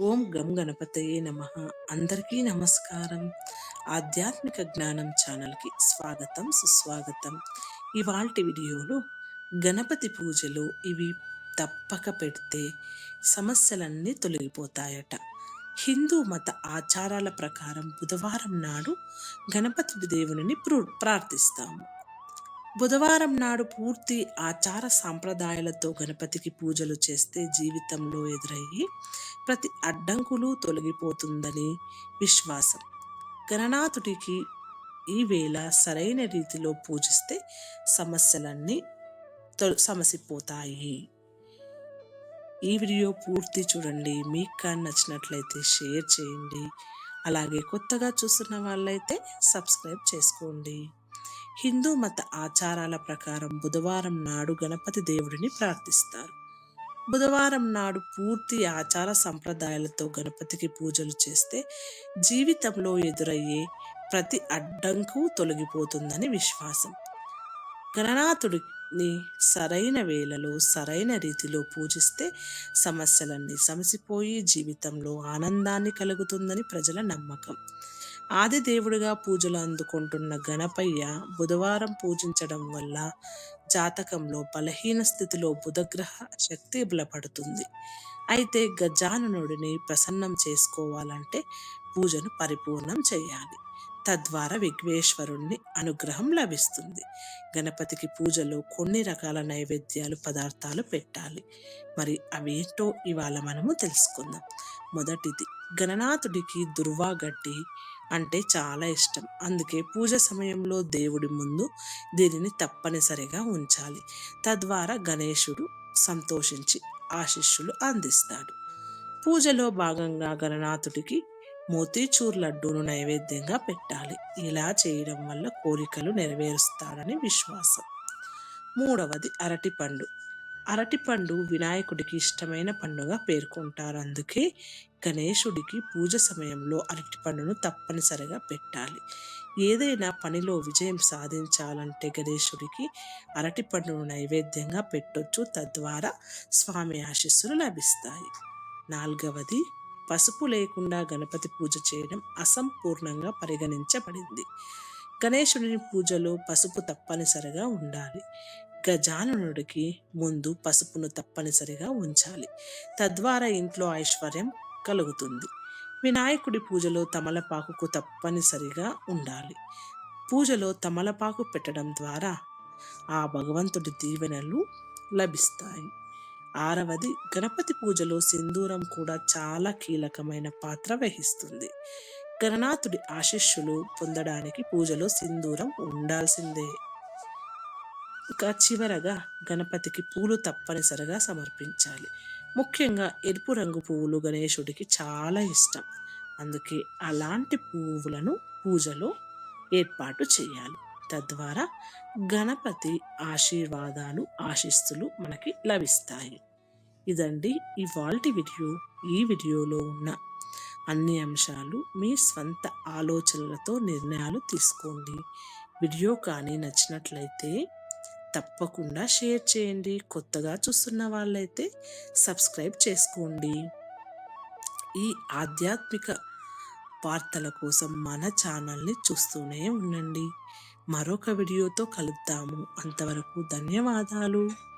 ఓం గం గణపతయే నమ. అందరికీ నమస్కారం. ఆధ్యాత్మిక జ్ఞానం ఛానల్కి స్వాగతం సుస్వాగతం. ఇవాల్టి వీడియోలో గణపతి పూజలు ఇవి తప్పక పెడితే సమస్యలన్నీ తొలగిపోతాయట. హిందూ మత ఆచారాల ప్రకారం బుధవారం నాడు గణపతి దేవుని ప్రార్థిస్తాము. బుధవారం నాడు పూర్తి ఆచార సాంప్రదాయాలతో గణపతికి పూజలు చేస్తే జీవితంలో ఎదురయ్యి ప్రతి అడ్డంకులు తొలగిపోతుందని విశ్వాసం. గణనాథుడికి ఈ వేళ సరైన రీతిలో పూజిస్తే సమస్యలన్నీ సమసిపోతాయి. ఈ వీడియో పూర్తి చూడండి. మీకు కానీ నచ్చినట్లయితే షేర్ చేయండి. అలాగే కొత్తగా చూస్తున్న వాళ్ళైతే సబ్స్క్రైబ్ చేసుకోండి. హిందూ మత ఆచారాల ప్రకారం బుధవారం నాడు గణపతి దేవుడిని ప్రార్థిస్తారు. బుధవారం నాడు పూర్తి ఆచార సంప్రదాయాలతో గణపతికి పూజలు చేస్తే జీవితంలో ఎదురయ్యే ప్రతి అడ్డంకు తొలగిపోతుందని విశ్వాసం. గణనాథుడిని సరైన వేళలో సరైన రీతిలో పూజిస్తే సమస్యలన్నీ సమసిపోయి జీవితంలో ఆనందాన్ని కలుగుతుందని ప్రజల నమ్మకం. ఆది దేవుడిగా పూజలు అందుకుంటున్న గణపయ్య బుధవారం పూజించడం వల్ల జాతకంలో బలహీన స్థితిలో బుధగ్రహ శక్తి బలపడుతుంది. అయితే గజాననుడిని ప్రసన్నం చేసుకోవాలంటే పూజను పరిపూర్ణం చేయాలి. తద్వారా విఘ్నేశ్వరుణ్ణి అనుగ్రహం లభిస్తుంది. గణపతికి పూజలో కొన్ని రకాల నైవేద్యాలు పదార్థాలు పెట్టాలి. మరి అవేంటో ఇవాళ మనము తెలుసుకుందాం. మొదటిది గణనాథుడికి దుర్వాగడ్డి అంటే చాలా ఇష్టం. అందుకే పూజ సమయంలో దేవుడి ముందు దీనిని తప్పనిసరిగా ఉంచాలి. తద్వారా గణేశుడు సంతోషించి ఆశిష్యులు అందిస్తాడు. పూజలో భాగంగా గణనాథుడికి మోతీచూర్ లడ్డూను నైవేద్యంగా పెట్టాలి. ఇలా చేయడం వల్ల కోరికలు నెరవేరుస్తాడని విశ్వాసం. మూడవది అరటిపండు అరటిపండు వినాయకుడికి ఇష్టమైన పండుగ పేర్కొంటారు. అందుకే గణేశుడికి పూజ సమయంలో అరటిపండును తప్పనిసరిగా పెట్టాలి. ఏదైనా పనిలో విజయం సాధించాలంటే గణేశుడికి అరటిపండును నైవేద్యంగా పెట్టొచ్చు. తద్వారా స్వామి ఆశీస్సులు లభిస్తాయి. నాలుగవది పసుపు లేకుండా గణపతి పూజ చేయడం అసంపూర్ణంగా పరిగణించబడింది. గణేశుడిని పూజలో పసుపు తప్పనిసరిగా ఉండాలి. గజాననుడికి ముందు పసుపును తప్పనిసరిగా ఉంచాలి. తద్వారా ఇంట్లో ఐశ్వర్యం కలుగుతుంది. వినాయకుడి పూజలో తమలపాకుకు తప్పనిసరిగా ఉండాలి. పూజలో తమలపాకు పెట్టడం ద్వారా ఆ భగవంతుడి దీవెనలు లభిస్తాయి. ఆరవది గణపతి పూజలో సింధూరం కూడా చాలా కీలకమైన పాత్ర వహిస్తుంది. గణనాథుడి ఆశిష్యులు పొందడానికి పూజలో సింధూరం ఉండాల్సిందే. ఇక చివరగా గణపతికి పూలు తప్పనిసరిగా సమర్పించాలి. ముఖ్యంగా ఎరుపు రంగు పువ్వులు గణేశుడికి చాలా ఇష్టం. అందుకే అలాంటి పువ్వులను పూజలో ఏర్పాటు చేయాలి. తద్వారా గణపతి ఆశీర్వాదాలు ఆశిస్తులు మనకి లభిస్తాయి. ఇదండి ఇవాల్టి వీడియో. ఈ వీడియోలో ఉన్న అన్ని అంశాలు మీ స్వంత ఆలోచనలతో నిర్ణయాలు తీసుకోండి. వీడియో కానీ నచ్చినట్లయితే తప్పకుండా షేర్ చేయండి. కొత్తగా చూస్తున్న వాళ్ళైతే సబ్స్క్రైబ్ చేసుకోండి. ఈ ఆధ్యాత్మిక వార్తల కోసం మన ఛానల్ని చూస్తూనే ఉండండి. మరొక వీడియోతో కలుద్దాము. అంతవరకు ధన్యవాదాలు.